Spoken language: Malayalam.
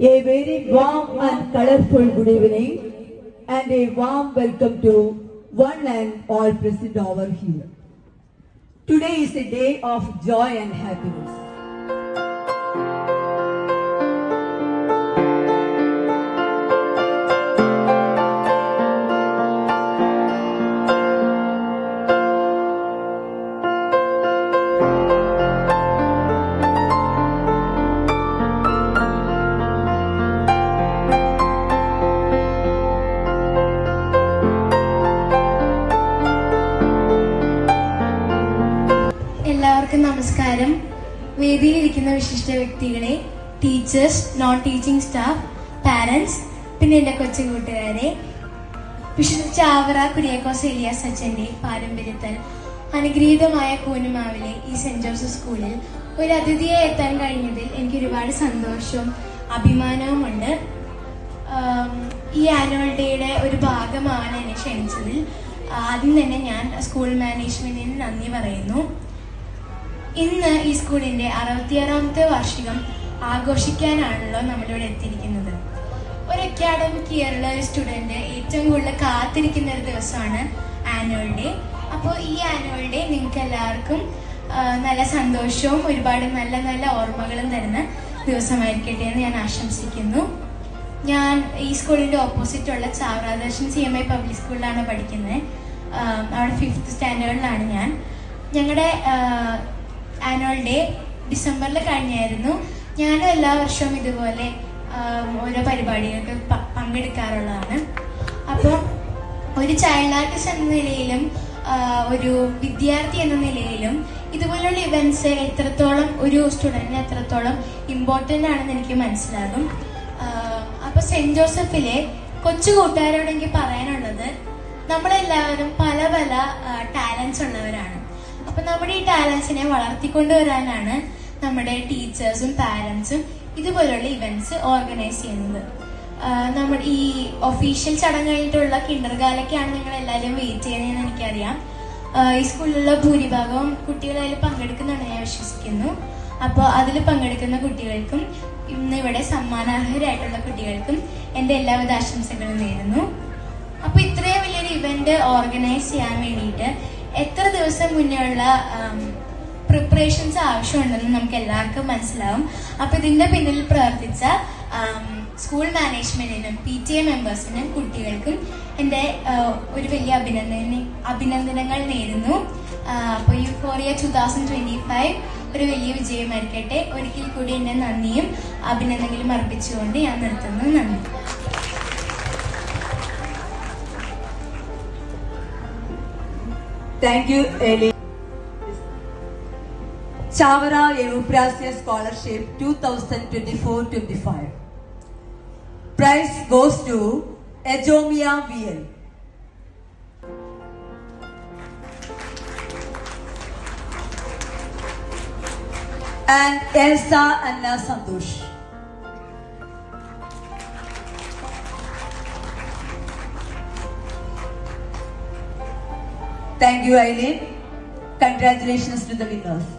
A very warm and colorful good evening and a warm welcome to one and all present over here. Today is a day of joy and happiness. നമസ്കാരം. വേദിയിലിരിക്കുന്ന വിശിഷ്ട വ്യക്തികളെ teachers non teaching staff parents പിന്നെ എന്റെ കൊച്ചു കൂട്ടുകാരെ വിശുദ്ധ ചാവറ കുര്യാക്കോസ് എലിയാസ് അച്ഛന്റെ പാരമ്പര്യത്തിൽ അനുഗ്രഹീതമായ കൂനുമാവിലെ ഈ സെന്റ് ജോസഫ് സ്കൂളിൽ ഒരു അതിഥിയായി എത്താൻ കഴിഞ്ഞതിൽ എനിക്ക് ഒരുപാട് സന്തോഷവും അഭിമാനവുമുണ്ട് ഈ ആനുവൽ ഡേയുടെ ഒരു ഭാഗമാണ് എന്നെ ക്ഷണിച്ചതിൽ. ആദ്യം തന്നെ ഞാൻ സ്കൂൾ മാനേജ്മെന്റിന് നന്ദി പറയുന്നു. ഇന്ന് ഈ സ്കൂളിന്റെ അറുപത്തിയാറാമത്തെ വാർഷികം ആഘോഷിക്കാനാണല്ലോ നമ്മളിവിടെ എത്തിയിരിക്കുന്നത്. ഒരു അക്കാഡമിക് ഇയറിലെ ഒരു സ്റ്റുഡന്റ് ഏറ്റവും കൂടുതൽ കാത്തിരിക്കുന്ന ഒരു ദിവസമാണ് ആനുവൽ ഡേ അപ്പോൾ ഈ ആനുവൽ ഡേ നിങ്ങൾക്ക് എല്ലാവർക്കും നല്ല സന്തോഷവും ഒരുപാട് നല്ല നല്ല ഓർമ്മകളും തരുന്ന ദിവസമായിരിക്കട്ടെ എന്ന് ഞാൻ ആശംസിക്കുന്നു. ഞാൻ ഈ സ്കൂളിന്റെ ഓപ്പോസിറ്റ് ഉള്ള Chavaradarshan C M I public സ്കൂളിലാണ് പഠിക്കുന്നത്. അവിടെ ഫിഫ്ത്ത് സ്റ്റാൻഡേർഡിലാണ് ഞാൻ. ഞങ്ങളുടെ ആനുവൽ ഡേ ഡിസംബറിൽ കഴിഞ്ഞായിരുന്നു. ഞാനും എല്ലാ വർഷവും ഇതുപോലെ ഓരോ പരിപാടികൾക്ക് പങ്കെടുക്കാറുള്ളതാണ്. അപ്പോൾ ഒരു ചൈൽഡ് ആർട്ടിസ്റ്റ് എന്ന നിലയിലും ഒരു വിദ്യാർത്ഥി എന്ന നിലയിലും ഇതുപോലുള്ള ഇവന്റ്സ് എത്രത്തോളം ഒരു സ്റ്റുഡന്റിന് എത്രത്തോളം ഇമ്പോർട്ടന്റ് ആണെന്ന് എനിക്ക് മനസ്സിലാകും. അപ്പോൾ സെന്റ് ജോസഫിലെ കൊച്ചു കൂട്ടുകാരോട് എനിക്ക് പറയാനുള്ളത് നമ്മളെല്ലാവരും പല പല ടാലൻസ് ഉള്ളവരാണ്. അപ്പൊ നമ്മുടെ ഈ ടാലൻസിനെ വളർത്തിക്കൊണ്ടുവരാനാണ് നമ്മുടെ ടീച്ചേഴ്സും പാരന്റ്സും ഇതുപോലുള്ള ഇവന്റ്സ് ഓർഗനൈസ് ചെയ്യുന്നത്. നമ്മുടെ ഈ ഒഫീഷ്യൽ ചടങ്ങ് കഴിഞ്ഞിട്ടുള്ള കിണ്ടർകാലൊക്കെയാണ് നിങ്ങൾ എല്ലാവരും വെയിറ്റ് ചെയ്യുന്നതെന്ന് എനിക്കറിയാം. ഈ സ്കൂളിലുള്ള ഭൂരിഭാഗവും കുട്ടികൾ അതിൽ പങ്കെടുക്കുന്നുണ്ടെന്ന് ഞാൻ വിശ്വസിക്കുന്നു. അപ്പോൾ അതിൽ പങ്കെടുക്കുന്ന കുട്ടികൾക്കും ഇന്ന് ഇവിടെ സമ്മാനാർഹരായിട്ടുള്ള കുട്ടികൾക്കും എന്റെ എല്ലാവിധ ആശംസകളും നേരുന്നു. അപ്പോൾ ഇത്രയും വലിയൊരു ഇവന്റ് ഓർഗനൈസ് ചെയ്യാൻ വേണ്ടിയിട്ട് എത്ര ദിവസം മുന്നേ ഉള്ള പ്രിപ്പറേഷൻസ് ആവശ്യമുണ്ടെന്ന് നമുക്ക് എല്ലാവർക്കും മനസ്സിലാവും. അപ്പൊ ഇതിന്റെ പിന്നിൽ പ്രവർത്തിച്ച സ്കൂൾ മാനേജ്മെന്റിനും പി ടി എ മെമ്പേഴ്സിനും കുട്ടികൾക്കും എന്റെ ഒരു വലിയ അഭിനന്ദന അഭിനന്ദനങ്ങൾ നേരുന്നു. അപ്പോൾ euphoria two thousand twenty five ഒരു വലിയ വിജയമായിരിക്കട്ടെ. ഒരിക്കൽ കൂടി എന്റെ നന്ദിയും അഭിനന്ദനങ്ങളും അർപ്പിച്ചുകൊണ്ട് ഞാൻ നിർത്തുന്നു. നന്ദി. Thank you, Eli. Chavara Euprasya Scholarship 2024-25. Prize goes to Ejomia VL. And Elsa Anna Santosh. Thank you, Eileen. Congratulations to the winners.